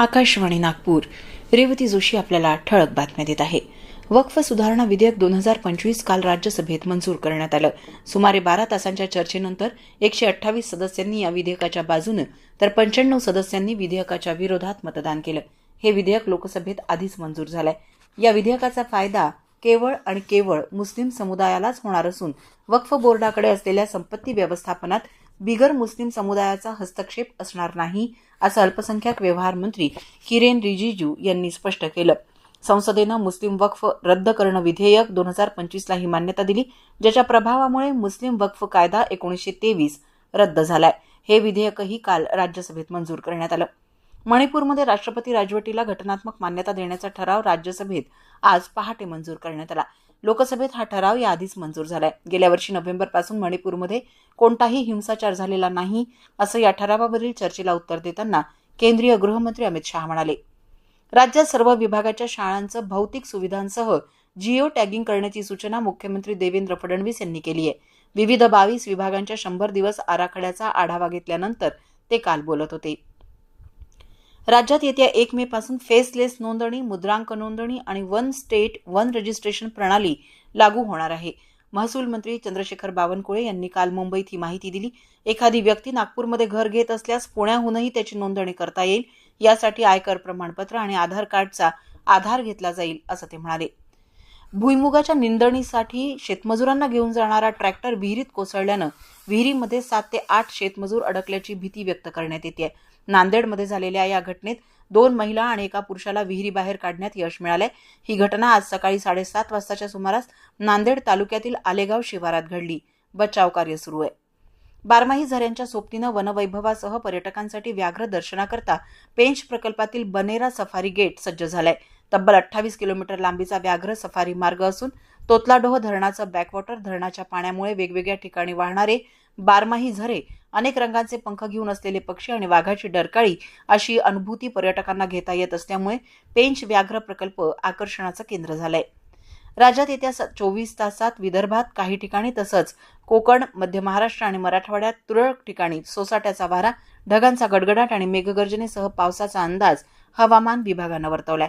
आकाशवाणी नागपूर. रेवती जोशी आपल्याला ठळक बातम्या देत आहे. वक्फ सुधारणा विधेयक दोन हजार पंचवीस काल राज्यसभेत मंजूर करण्यात आलं. सुमारे बारा तासांच्या चर्चेनंतर एकशे अठ्ठावीस सदस्यांनी या विधेयकाच्या बाजूनं तर पंच्याण्णव सदस्यांनी विधेयकाच्या विरोधात मतदान केलं. हे विधेयक लोकसभेत आधीच मंजूर झालंय. या विधेयकाचा फायदा केवळ आणि केवळ मुस्लिम समुदायालाच होणार असून वक्फ बोर्डाकडे असलेल्या संपत्ती व्यवस्थापनात बिगर मुस्लिम समुदायाचा हस्तक्षेप असणार नाही असं अल्पसंख्याक व्यवहार मंत्री किरेन रिजिजू यांनी स्पष्ट केलं. संसदेनं मुस्लिम वक्फ रद्द करणं विधेयक दोन हजार पंचवीसला ही मान्यता दिली ज्याच्या प्रभावामुळे मुस्लिम वक्फ कायदा एकोणीसशे तेवीस रद्द झालाय. हे विधेयकही काल राज्यसभेत मंजूर करण्यात आलं. मणिपूरमध्ये राष्ट्रपती राजवटीला घटनात्मक मान्यता देण्याचा ठराव राज्यसभेत आज पहाटे मंजूर करण्यात आला. लोकसभेत हा ठराव याआधीच मंजूर झालाय. गेल्या वर्षी नोव्हेंबरपासून मणिपूरमध्ये कोणताही हिंसाचार झालेला नाही असं या ठरावावरील चर्चेला उत्तर देताना केंद्रीय गृहमंत्री अमित शहा म्हणाले. राज्यात सर्व विभागाच्या शाळांचं भौतिक सुविधांसह जिओ टॅगिंग करण्याची सूचना मुख्यमंत्री देवेंद्र फडणवीस यांनी केली आहे. विविध बावीस विभागांच्या शंभर दिवस आराखड्याचा आढावा घेतल्यानंतर ते काल बोलत होते. राज्यात येत्या एक मे पासून फेसलेस नोंदणी मुद्रांक नोंदणी आणि वन स्टेट वन रजिस्ट्रेशन प्रणाली लागू होणार आहे. महसूल मंत्री चंद्रशेखर बावनकुळे यांनी काल मुंबईत ही माहिती दिली. एखादी व्यक्ती नागपूरमध्ये घर घेत असल्यास पुण्याहूनही त्याची नोंदणी करता येईल. यासाठी आयकर प्रमाणपत्र आणि आधार कार्डचा आधार घेतला जाईल असं ते म्हणाले. भुईमुगाच्या निंदणीसाठी शेतमजुरांना घेऊन जाणारा ट्रॅक्टर विहिरीत कोसळल्यानं विहिरीमध्ये सात ते आठ शेतमजूर अडकल्याची भीती व्यक्त करण्यात येते. नांदेडमध्ये झालेल्या या घटनेत दोन महिला आणि एका पुरुषाला विहिरीबाहेर काढण्यात यश मिळालंय. ही घटना आज सकाळी साडेसात वाजताच्या सुमारास नांदेड तालुक्यातील आलेगाव शिवारात घडली. बचाव कार्य सुरू आहे. बारमाही झऱ्यांच्या सोबतीनं वनवैभवासह पर्यटकांसाठी व्याघ्र दर्शनाकरता पेंच प्रकल्पातील बनेरा सफारी गेट सज्ज झालाय. तब्बल अठ्ठावीस किलोमीटर लांबीचा व्याघ्र सफारी मार्ग असून तोतलाडोह धरणाचं बॅकवॉटर धरणाच्या पाण्यामुळे वेगवेगळ्या ठिकाणी वाहणारे बारमाही झरे अनेक रंगांचे पंख घेऊन असलेले पक्षी आणि वाघाची डरकाळी अशी अनुभूती पर्यटकांना घेता येत असल्यामुळे पेंच व्याघ्र प्रकल्प आकर्षणाचं केंद्र झालंय. राज्यात येत्या चोवीस तासात विदर्भात काही ठिकाणी तसंच कोकण मध्य महाराष्ट्र आणि मराठवाड्यात तुरळक ठिकाणी सोसाट्याचा वारा ढगांचा गडगडाट आणि मेघगर्जनेसह पावसाचा अंदाज हवामान विभागानं वर्तवलाय.